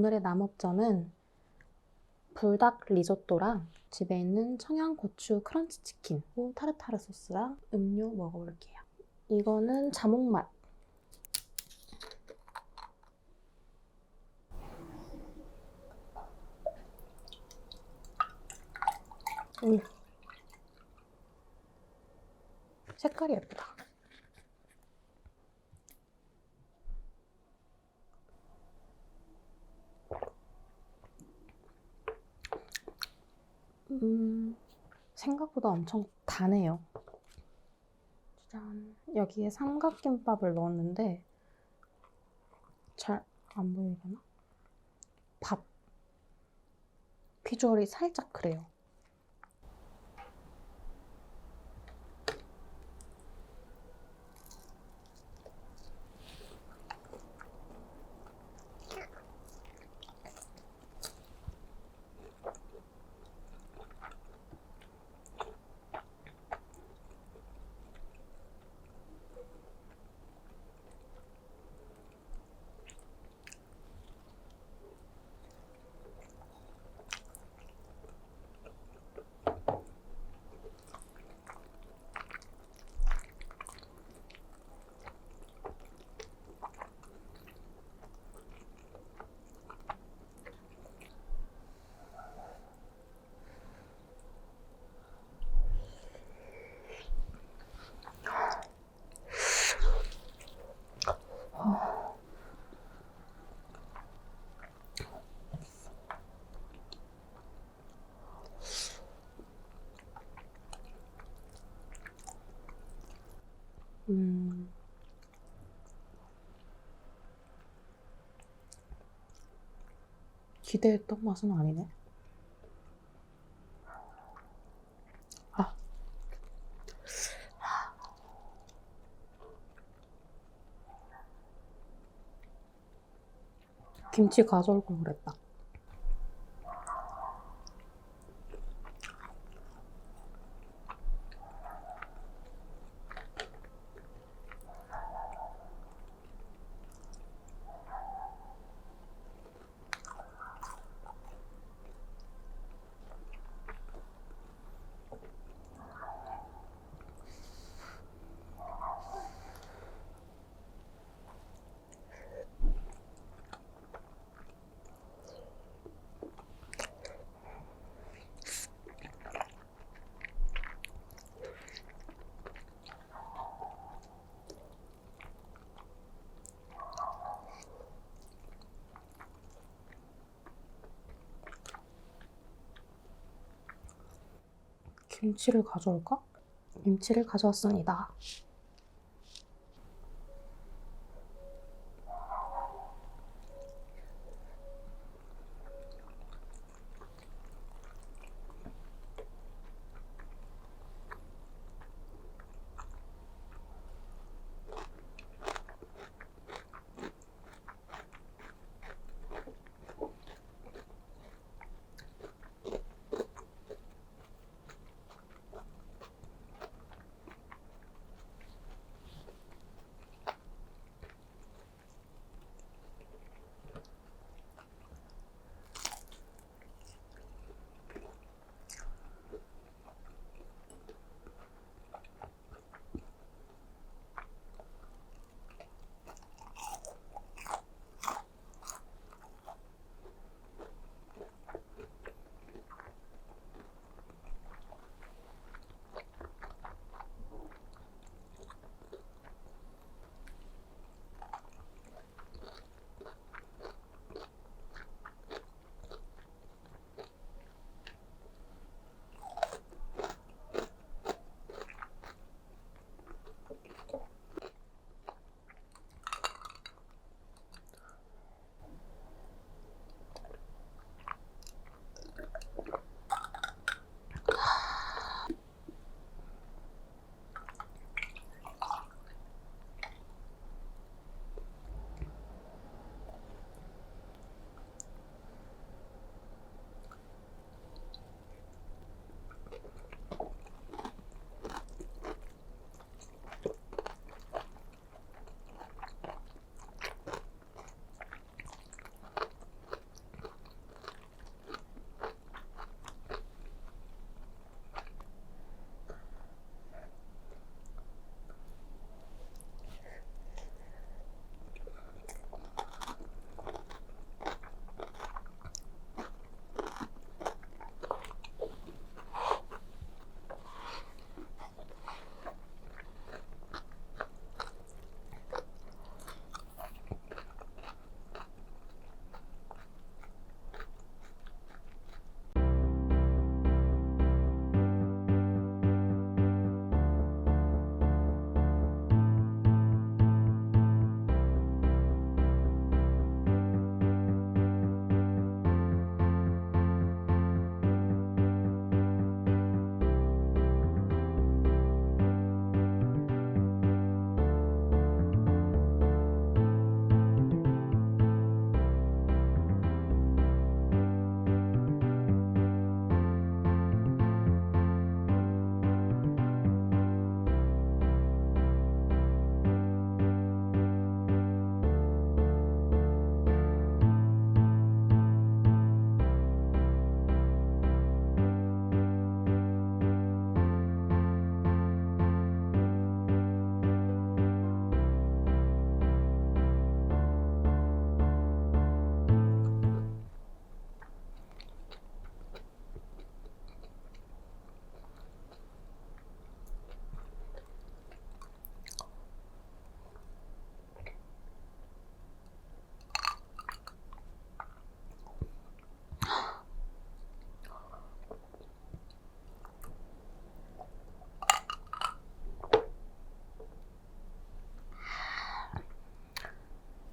오늘의 남업점은 불닭 리조또랑 집에 있는 청양고추 크런치 치킨, 후 타르타르 소스랑 음료 먹어볼게요. 이거는 자몽맛. 음. 색깔이 예쁘다. 음, 생각보다 엄청 다네요. 짠. 여기에 삼각김밥을 넣었는데 잘 안 보이려나? 밥. 비주얼이 살짝 그래요. 음. 기대했던 맛은 아니네. 김치 가져올 걸 그랬다. 김치를 가져올까? 김치를 가져왔습니다.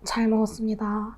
잘 먹었습니다.